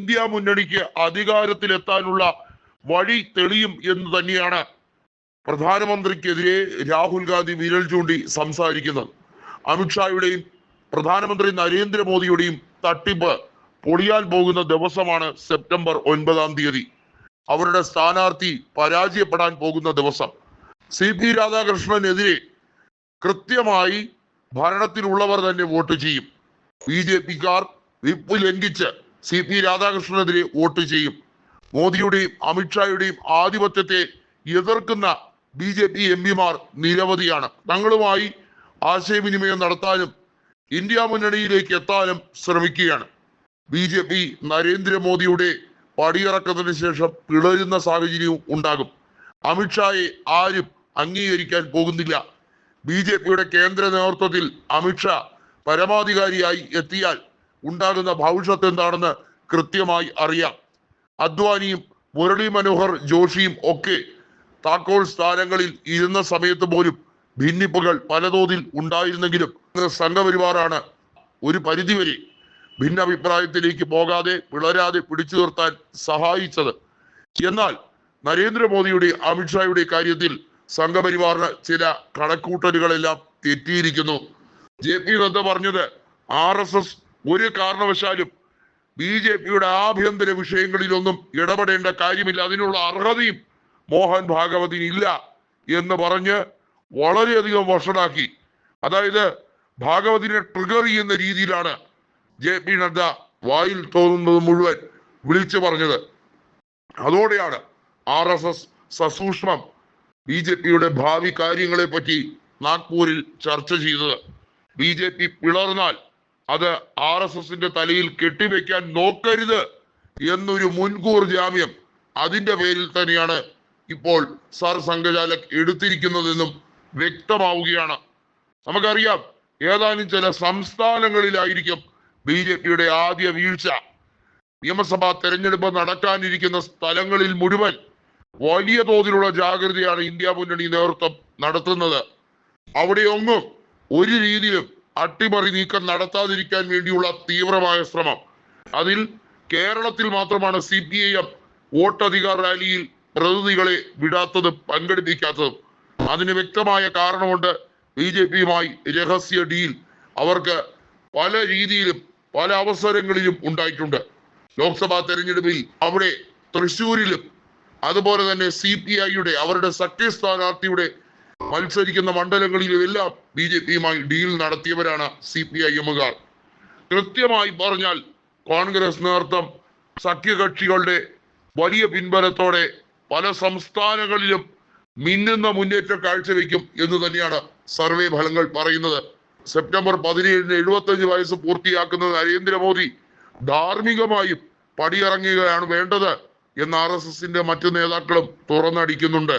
India മുന്നണിക്ക് അധികാരത്തിൽ എത്താനുള്ള വഴി തെളിയും എന്ന് തന്നെയാണ് പ്രധാനമന്ത്രിക്കെതിരെ രാഹുൽ ഗാന്ധി വിരൽ ചൂണ്ടി സംസാരിക്കുന്നത്. അമിത്ഷായുടെയും പ്രധാനമന്ത്രി നരേന്ദ്രമോദിയുടെയും തട്ടിപ്പ് പൊളിയാൻ പോകുന്ന ദിവസമാണ് സെപ്റ്റംബർ ഒൻപതാം തീയതി. അവരുടെ സ്ഥാനാർത്ഥി പരാജയപ്പെടാൻ പോകുന്ന ദിവസം. സി പി രാധാകൃഷ്ണനെതിരെ കൃത്യമായി ഭരണത്തിലുള്ളവർ തന്നെ വോട്ട് ചെയ്യും. ബി ജെ പിക്കാർ വിപ്പ് ലംഘിച്ച് സി പി രാധാകൃഷ്ണനെതിരെ വോട്ട് ചെയ്യും. മോദിയുടെയും അമിത്ഷായുടെയും ആധിപത്യത്തെ എതിർക്കുന്ന ബി ജെ പി എം പിമാർ നിരവധിയാണ്. തങ്ങളുമായി ആശയവിനിമയം നടത്താനും ഇന്ത്യ മുന്നണിയിലേക്ക് എത്താനും ശ്രമിക്കുകയാണ്. ബി ജെ പി നരേന്ദ്രമോദിയുടെ പടിയിറക്കത്തിന് ശേഷം പിളരുന്ന സാഹചര്യവും ഉണ്ടാകും. അമിത്ഷായെ ആരും അംഗീകരിക്കാൻ പോകുന്നില്ല. ബി ജെ പിയുടെ കേന്ദ്ര നേതൃത്വത്തിൽ അമിത്ഷാ പരമാധികാരിയായി എത്തിയാൽ ഉണ്ടാകുന്ന ഭവിഷ്യത്ത് എന്താണെന്ന് കൃത്യമായി അറിയാം. അദ്വാനിയും മുരളി മനോഹർ ജോഷിയും ഒക്കെ താക്കോൽ സ്ഥാനങ്ങളിൽ ഇരുന്ന സമയത്ത് പോലും ഭിന്നിപ്പുകൾ പലതോതിൽ ഉണ്ടായിരുന്നെങ്കിലും സംഘപരിവാറാണ് ഒരു പരിധിവരെ ഭിന്നഭിപ്രായത്തിലേക്ക് പോകാതെ പിളരാതെ പിടിച്ചു നിർത്താൻ സഹായിച്ചത്. എന്നാൽ നരേന്ദ്രമോദിയുടെ അമിത്ഷായുടെ കാര്യത്തിൽ സംഘപരിവാറിന് ചില കണക്കൂട്ടലുകളെല്ലാം തെറ്റിയിരിക്കുന്നു. ജെ പി നദ്ദ പറഞ്ഞത് ആർ എസ് എസ് ഒരു കാരണവശാലും ബി ജെ പിയുടെ ആഭ്യന്തര വിഷയങ്ങളിലൊന്നും ഇടപെടേണ്ട കാര്യമില്ല. അതിനുള്ള അർഹതയും മോഹൻ ഭാഗവതിന് ഇല്ല എന്ന് പറഞ്ഞ് വളരെയധികം വഷളാക്കി. അതായത് ഭാഗവതിനെ ട്രിഗർ ചെയ്യുന്ന രീതിയിലാണ് ജെ പി നദ്ദ വായിൽ തോന്നുന്നത് മുഴുവൻ വിളിച്ചു പറഞ്ഞത്. അതോടെയാണ് ആർ എസ് എസ് സസൂക്ഷ്മം ബി ജെ പിയുടെ ഭാവി കാര്യങ്ങളെ പറ്റി നാഗ്പൂരിൽ ചർച്ച ചെയ്തത്. ബി ജെ പി പിളർന്നാൽ അത് ആർ എസ് എസിന്റെ തലയിൽ കെട്ടിവെക്കാൻ നോക്കരുത് എന്നൊരു മുൻകൂർ ജാമ്യം അതിന്റെ പേരിൽ തന്നെയാണ് ഇപ്പോൾ സർ സംഘചാലക് എടുത്തിരിക്കുന്നതെന്നും വ്യക്തമാവുകയാണ്. നമുക്കറിയാം ഏതാനും ചില സംസ്ഥാനങ്ങളിലായിരിക്കും ബി ജെ പിയുടെ ആദ്യ വീഴ്ച. നിയമസഭാ തെരഞ്ഞെടുപ്പ് നടക്കാനിരിക്കുന്ന സ്ഥലങ്ങളിൽ മുഴുവൻ വലിയ തോതിലുള്ള ജാഗ്രതയാണ് ഇന്ത്യ മുന്നണി നേതൃത്വം നടത്തുന്നത്. അവിടെയൊന്നും ഒരു രീതിയിലും അട്ടിമറി നീക്കം നടത്താതിരിക്കാൻ വേണ്ടിയുള്ള തീവ്രമായ ശ്രമം. അതിൽ കേരളത്തിൽ മാത്രമാണ് സി പി ഐ എം വോട്ടധികാർ റാലിയിൽ പ്രതിനിധികളെ വിടാത്തതും പങ്കെടുപ്പിക്കാത്തതും. അതിന് വ്യക്തമായ കാരണമുണ്ട് ബി ജെ പിയുമായി രഹസ്യ ഡീൽ അവർക്ക് പല രീതിയിലും പല അവസരങ്ങളിലും ഉണ്ടായിട്ടുണ്ട്. ലോക്സഭാ തെരഞ്ഞെടുപ്പിൽ അവിടെ തൃശ്ശൂരിലും അതുപോലെ തന്നെ സി പി ഐയുടെ അവരുടെ സഖ്യ സ്ഥാനാർത്ഥിയുടെ മത്സരിക്കുന്ന മണ്ഡലങ്ങളിലും എല്ലാം ബി ജെ പിയുമായി ഡീൽ നടത്തിയവരാണ് സി പി ഐ എമ്മുകാർ. കൃത്യമായി പറഞ്ഞാൽ കോൺഗ്രസ് നേതൃത്വം സഖ്യകക്ഷികളുടെ വലിയ പിൻബലത്തോടെ പല സംസ്ഥാനങ്ങളിലും മിന്നുന്ന മുന്നേറ്റം കാഴ്ചവെക്കും എന്ന് തന്നെയാണ് സർവേ ഫലങ്ങൾ പറയുന്നത്. സെപ്റ്റംബർ പതിനേഴിന് എഴുപത്തഞ്ച് വയസ്സ് പൂർത്തിയാക്കുന്ന നരേന്ദ്രമോദി ധാർമ്മികമായും പടിയിറങ്ങുകയാണ് വേണ്ടത് എന്ന് ആർ എസ് എസിന്റെ മറ്റു നേതാക്കളും തുറന്നടിക്കുന്നുണ്ട്.